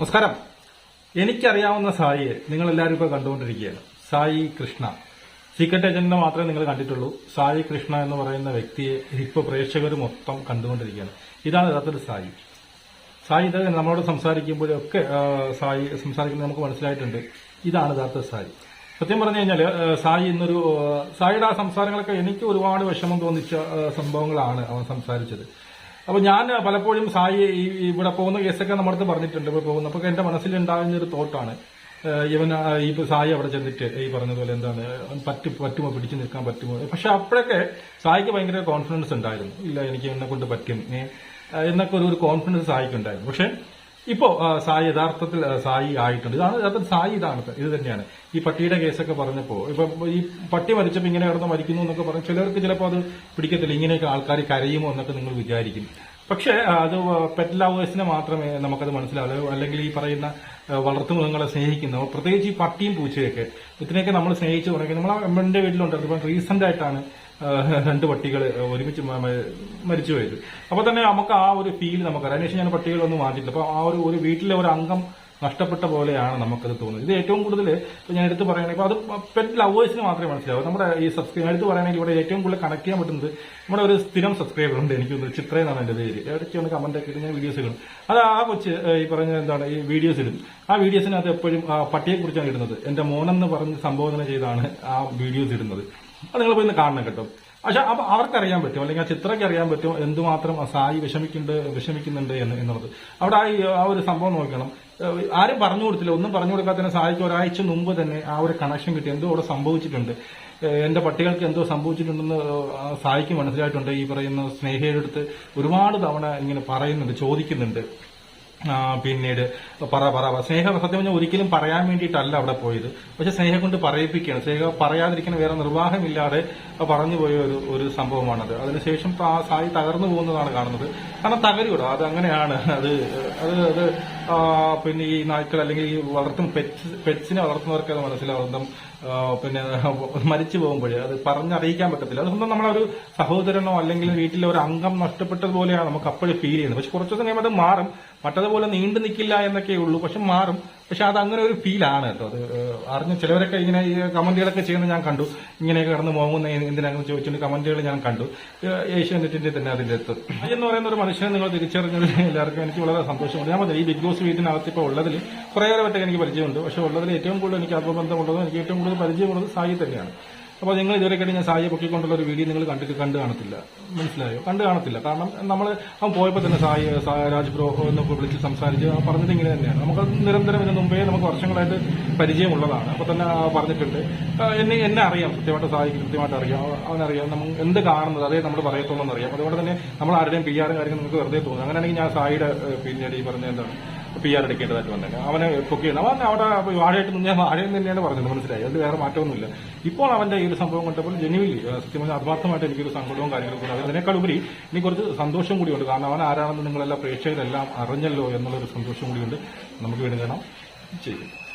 നമസ്കാരം. എനിക്കറിയാവുന്ന സായിയെ നിങ്ങൾ എല്ലാവരും ഇപ്പോൾ കണ്ടുകൊണ്ടിരിക്കുകയാണ്. സായി കൃഷ്ണ. സീക്രട്ട് ഏജന്റിനെ മാത്രമേ നിങ്ങൾ കണ്ടിട്ടുള്ളൂ. സായി കൃഷ്ണ എന്ന് പറയുന്ന വ്യക്തിയെ ഇപ്പോൾ പ്രേക്ഷകർ മൊത്തം കണ്ടുകൊണ്ടിരിക്കുകയാണ്. ഇതാണ് യഥാർത്ഥത്തിൽ സായി. സായി ഇത് നമ്മളോട് സംസാരിക്കുമ്പോഴൊക്കെ സായി സംസാരിക്കുന്നത് നമുക്ക് മനസ്സിലായിട്ടുണ്ട്. ഇതാണ് യഥാർത്ഥ സായി. സത്യം പറഞ്ഞു കഴിഞ്ഞാൽ സായി ഇന്നൊരു സായിയുടെ ആ സംസാരങ്ങളൊക്കെ എനിക്ക് ഒരുപാട് വിഷമം തോന്നിച്ച സംഭവങ്ങളാണ് അവൻ സംസാരിച്ചത്. അപ്പൊ ഞാൻ പലപ്പോഴും സായി ഇവിടെ പോകുന്ന കേസൊക്കെ നമ്മുടെ പറഞ്ഞിട്ടുണ്ട്. ഇപ്പോൾ പോകുന്ന അപ്പൊ എന്റെ മനസ്സിൽ ഉണ്ടാകുന്ന ഒരു തോട്ടാണ്. ഇവൻ ഈ സായി അവിടെ ചെന്നിട്ട് ഈ പറഞ്ഞതുപോലെ എന്താണ് പറ്റു പറ്റി പറ്റുമോ പിടിച്ചു നിൽക്കാൻ പറ്റുമോ? പക്ഷെ അപ്പോഴൊക്കെ സായിക്ക് ഭയങ്കര കോൺഫിഡൻസ് ഉണ്ടായിരുന്നു. ഇല്ല എനിക്ക് എന്നെ കൊണ്ട് പറ്റും എന്നൊക്കെ ഒരു കോൺഫിഡൻസ് സായിക്ക് ഉണ്ടായിരുന്നു പക്ഷെ ഇപ്പോ സായി യഥാർത്ഥത്തിൽ സായി ആയിട്ടുണ്ട്. ഇതാണ് യഥാർത്ഥത്തിൽ സായി ഇതാണ്. ഇത് തന്നെയാണ്. ഈ പട്ടിയുടെ കേസൊക്കെ പറഞ്ഞപ്പോ ഇപ്പൊ ഈ പട്ടി മരിച്ചപ്പോൾ ഇങ്ങനെ കിടന്ന് മരിക്കുന്നു എന്നൊക്കെ പറഞ്ഞു ചിലർക്ക് ചിലപ്പോൾ അത് പിടിക്കത്തില്ല. ഇങ്ങനെയൊക്കെ ആൾക്കാർ കരയുമോ എന്നൊക്കെ നിങ്ങൾ വിചാരിക്കും. പക്ഷെ അത് പെറ്റ് ലവേഴ്സിനെ മാത്രമേ നമുക്കത് മനസ്സിലാവൂ. അല്ലെങ്കിൽ ഈ പറയുന്ന വളർത്തുമൃഗങ്ങളെ സ്നേഹിക്കുന്ന. പ്രത്യേകിച്ച് ഈ പട്ടിയും പൂച്ചയൊക്കെ ഇതിനെയൊക്കെ നമ്മൾ സ്നേഹിച്ചു തുടങ്ങി. നമ്മൾ അമ്മന്റെ വീട്ടിലുണ്ട്. ഇപ്പം റീസെന്റ് ആയിട്ടാണ് രണ്ട് പട്ടികൾ ഒരുമിച്ച് മരിച്ചു പോയത്. അപ്പൊ തന്നെ നമുക്ക് ആ ഒരു ഫീൽ നമുക്കറിയാം. അതിനുശേഷം ഞാൻ പട്ടികളൊന്നും മാറ്റിയില്ല അപ്പൊ ആ ഒരു ഒരു വീട്ടിലെ ഒരു അംഗം നഷ്ടപ്പെട്ട പോലെയാണ് നമുക്കത് തോന്നുന്നത്. ഇത് ഏറ്റവും കൂടുതൽ ഞാൻ എടുത്ത് പറയുകയാണെങ്കിൽ അത് പെറ്റ് ലവേഴ്സിന് മാത്രമേ മനസ്സിലാവൂ. നമ്മുടെ ഈ സബ്സ്ക്രൈബ് എടുത്ത് പറയുകയാണെങ്കിൽ ഇവിടെ ഏറ്റവും കൂടുതൽ കണക്ട് ചെയ്യാൻ പറ്റുന്നത് നമ്മുടെ ഒരു സ്ഥിരം സബ്സ്ക്രൈബർ ഉണ്ട് എനിക്ക് തോന്നുന്നു. ചിത്ര എന്നാണ് എന്റെ പേര്. ഇടയ്ക്കാണ് കമന്റ് ഒക്കെ ഞാൻ വീഡിയോസ് ഇടും അത് ആ കൊച്ച് ഈ പറഞ്ഞ എന്താണ് ഈ വീഡിയോസ് ഇടും. ആ വീഡിയോസിനകത്ത് എപ്പോഴും പട്ടിയെക്കുറിച്ചാണ് ഇടുന്നത്. എന്റെ മോനെന്ന് പറഞ്ഞ് സംബോധന ചെയ്താണ് ആ വീഡിയോസ് ഇടുന്നത്. അത് നിങ്ങൾ പോയി കാണണം കേട്ടോ. പക്ഷെ അപ്പൊ അവർക്കറിയാൻ പറ്റും അല്ലെങ്കിൽ ആ ചിത്രയ്ക്ക് അറിയാൻ പറ്റും എന്തുമാത്രം സായി വിഷമിക്കുന്നുണ്ട് വിഷമിക്കുന്നുണ്ട് എന്ന് എന്നുള്ളത്. അവിടെ ആ ഒരു സംഭവം നോക്കണം. ആരും പറഞ്ഞു കൊടുത്തില്ല ഒന്നും പറഞ്ഞു കൊടുക്കാത്തതിന് സായിക്ക് ഒരാഴ്ച മുമ്പ് തന്നെ ആ ഒരു കണക്ഷൻ കിട്ടി. എന്തോ അവിടെ സംഭവിച്ചിട്ടുണ്ട്. എന്റെ പട്ടികൾക്ക് എന്തോ സംഭവിച്ചിട്ടുണ്ടെന്ന് സായിക്ക് മനസ്സിലായിട്ടുണ്ട്. ഈ പറയുന്ന സ്നേഹയുടെ അടുത്ത് ഒരുപാട് തവണ ഇങ്ങനെ പറയുന്നുണ്ട് ചോദിക്കുന്നുണ്ട്. പിന്നീട് പറ പറ. സ്നേഹ സത്യം പറഞ്ഞാൽ ഒരിക്കലും പറയാൻ വേണ്ടിയിട്ടല്ല അവിടെ പോയത്. പക്ഷെ സ്നേഹം കൊണ്ട് പറയിപ്പിക്കുകയാണ്. സ്നേഹ പറയാതിരിക്കുന്ന വേറെ നിർവാഹമില്ലാതെ പറഞ്ഞു പോയ ഒരു ഒരു സംഭവമാണത്. അതിനുശേഷം സായി തകർന്നു പോകുന്നതാണ് കാണുന്നത്. കാരണം തകരുകൂടാ അത് അങ്ങനെയാണ്. അത് അത് അത് പിന്നെ ഈ നായ്ക്കൾ അല്ലെങ്കിൽ ഈ വളർത്തും പെറ്റ്സ് പെറ്റ്സിനെ വളർത്തുന്നവർക്ക് അത് മനസ്സിലാവുന്ന പിന്നെ മരിച്ചു പോകുമ്പോഴേ അത് പറഞ്ഞറിയിക്കാൻ പറ്റത്തില്ല. അത് സ്വന്തം നമ്മളൊരു സഹോദരനോ അല്ലെങ്കിൽ വീട്ടിലെ ഒരു അംഗം നഷ്ടപ്പെട്ടതുപോലെയാണ് നമുക്ക് അപ്പോഴും ഫീൽ ചെയ്യുന്നത്. പക്ഷെ കുറച്ചു കഴിയുമ്പോൾ അത് മാറും. മറ്റതുപോലെ നീണ്ടു നിൽക്കില്ല എന്നൊക്കെ ഉള്ളൂ. പക്ഷെ മാറും. പക്ഷെ അത് അങ്ങനെ ഒരു ഫീലാണ് കേട്ടോ. അത് അറിഞ്ഞ ചിലവരൊക്കെ ഇങ്ങനെ ഈ കമന്റുകളൊക്കെ ചെയ്യുന്നത് ഞാൻ കണ്ടു. ഇങ്ങനെയൊക്കെ കടന്ന് പോകുന്ന എന്തിനാണെന്ന് ചോദിച്ചുകൊണ്ട് കമന്റുകൾ ഞാൻ കണ്ടു. ഏഷ്യാനെറ്റിന്റെ തന്നെ അതിന്റെ അടുത്ത്. എന്ന് പറയുന്ന ഒരു മനുഷ്യനെ നിങ്ങൾ തിരിച്ചറിഞ്ഞത് എല്ലാവർക്കും എനിക്ക് വളരെ സന്തോഷമുണ്ട്. ഞാൻ പറഞ്ഞു ഈ ബിഗ് ബോസ് വീട്ടിനകത്ത് ഇപ്പോൾ ഉള്ളതിൽ കുറേയേറെ വട്ടം എനിക്ക് പരിചയമുണ്ട്. പക്ഷെ ഉള്ളതിൽ ഏറ്റവും കൂടുതൽ എനിക്ക് ആത്മബന്ധമുള്ളതും എനിക്ക് ഏറ്റവും കൂടുതൽ പരിചയമുള്ളത് സായി തന്നെയാണ്. അപ്പോൾ നിങ്ങൾ ഇതുവരെ കഴിഞ്ഞ സായിയെ പൊക്കിക്കൊണ്ടുള്ള ഒരു വീഡിയോ നിങ്ങൾ കണ്ടിട്ട് കണ്ടു കാണത്തില്ല. മനസ്സിലായോ? കണ്ടു കാണത്തില്ല. കാരണം നമ്മൾ അവൻ പോയപ്പോൾ തന്നെ സായി രാജ് ബ്രോ എന്നൊക്കെ വിളിച്ച് സംസാരിച്ച് പറഞ്ഞത് ഇങ്ങനെ തന്നെയാണ്. നമുക്ക് നിരന്തരം ഇതിന് മുമ്പേ നമുക്ക് വർഷങ്ങളായിട്ട് പരിചയമുള്ളതാണ്. അപ്പോൾ തന്നെ പറഞ്ഞിട്ടുണ്ട്. എന്നെ എന്നെ അറിയാം. കൃത്യമായിട്ട് സായിക്ക് കൃത്യമായിട്ട് അറിയാം. അവനറിയാം. നമ്മൾ എന്ത് കാണുന്നത്? അതേ നമ്മൾ പറയത്തുള്ളൂ എന്നറിയാം. അതുകൊണ്ട് തന്നെ നമ്മൾ ആരുടെയും പി ആർ കാര്യങ്ങൾ നമുക്ക് വെറുതെ തോന്നുന്നു അങ്ങനെയാണെങ്കിൽ ഞാൻ സായിയുടെ പിന്നീട് ഈ പറഞ്ഞ എന്താണ്? പി ആർ എടുക്കേണ്ടതായിട്ട് വന്നത് അവനെ പൊക്കിയാണ് അവൻ അവിടെ വാഴയായിട്ട് ഞാൻ വാഴയിൽ തന്നെയാണ് പറഞ്ഞത്. മനസ്സിലായി? അതിൽ വേറെ മാറ്റമൊന്നുമില്ല. ഇപ്പോൾ അവന്റെ ഈ ഒരു സംഭവം കണ്ടപ്പോൾ ജെനുവിലി സത്യം ആത്മാർത്ഥമായിട്ട് എനിക്കൊരു സങ്കടവും കാര്യങ്ങളും കൂടെ. അതിനേക്കാൾ ഉപരി എനിക്ക് കുറച്ച് സന്തോഷം കൂടിയുണ്ട്. കാരണം അവൻ ആരാണെന്ന് നിങ്ങളെല്ലാം പ്രേക്ഷകരെല്ലാം അറിഞ്ഞല്ലോ എന്നുള്ളൊരു സന്തോഷം കൂടിയുണ്ട്. നമുക്ക് വേണ്ടി കാണാം. ചെയ്യും